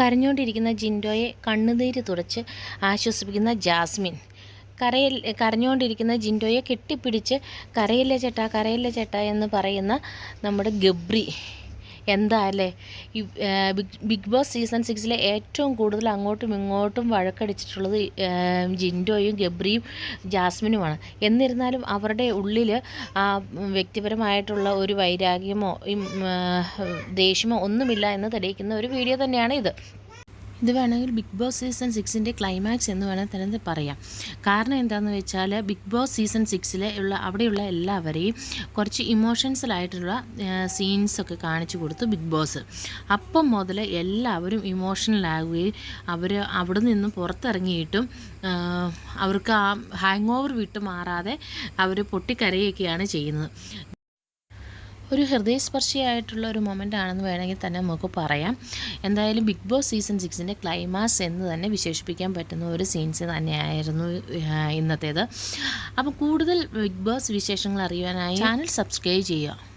കരഞ്ഞുകൊണ്ടിരിക്കുന്ന ജിൻഡോയെ കണ്ണുനീര് തുടച്ച് ആശ്വസിപ്പിക്കുന്ന ജാസ്മിൻ. കരയിൽ കരഞ്ഞുകൊണ്ടിരിക്കുന്ന ജിൻഡോയെ കെട്ടിപ്പിടിച്ച് കരയില്ല ചേട്ടാ കരയില്ല ചേട്ടാ എന്ന് പറയുന്ന നമ്മുടെ ഗബ്രി. എന്താ അല്ലേ ബിഗ് ബോസ് സീസൺ സിക്സിലെ ഏറ്റവും കൂടുതൽ അങ്ങോട്ടും ഇങ്ങോട്ടും വഴക്കടിച്ചിട്ടുള്ളത് ജിൻഡോയും ഗബ്രിയും ജാസ്മിനുമാണ്. എന്നിരുന്നാലും അവരുടെ ഉള്ളിൽ ആ വ്യക്തിപരമായിട്ടുള്ള ഒരു വൈരാഗ്യമോ ദേഷ്യമോ ഒന്നുമില്ല എന്ന് തെളിയിക്കുന്ന ഒരു വീഡിയോ തന്നെയാണ് ഇത്. ഇത് വേണമെങ്കിൽ ബിഗ് ബോസ് സീസൺ സിക്സിന്റെ ക്ലൈമാക്സ് എന്ന് വേണമെങ്കിൽ തന്നെ പറയാം. കാരണം എന്താണെന്ന് വെച്ചാൽ ബിഗ് ബോസ് സീസൺ സിക്സിലെ ഉള്ള അവിടെയുള്ള എല്ലാവരെയും കുറച്ച് ഇമോഷൻസലായിട്ടുള്ള സീൻസൊക്കെ കാണിച്ചു കൊടുത്തു ബിഗ് ബോസ് അപ്പം മുതൽ എല്ലാവരും ഇമോഷണലാകുകയും അവർ അവിടെ നിന്ന് പുറത്തിറങ്ങിയിട്ടും അവർക്ക് ആ ഹാങ് ഓവർ വിട്ട് മാറാതെ അവർ പൊട്ടിക്കരയുകയൊക്കെയാണ് ചെയ്യുന്നത്. ഒരു ഹൃദയസ്പർശിയായിട്ടുള്ള ഒരു മൊമെന്റ് ആണെന്ന് വേണമെങ്കിൽ തന്നെ നമുക്ക് പറയാം. എന്തായാലും ബിഗ് ബോസ് സീസൺ സിക്സിന്റെ ക്ലൈമാക്സ് എന്ന് തന്നെ വിശേഷിപ്പിക്കാൻ പറ്റുന്ന ഒരു സീൻസ് തന്നെയായിരുന്നു ഇന്നത്തേത്. അപ്പോൾ കൂടുതൽ ബിഗ് ബോസ് വിശേഷങ്ങൾ അറിയാനായി ചാനൽ സബ്സ്ക്രൈബ് ചെയ്യുക.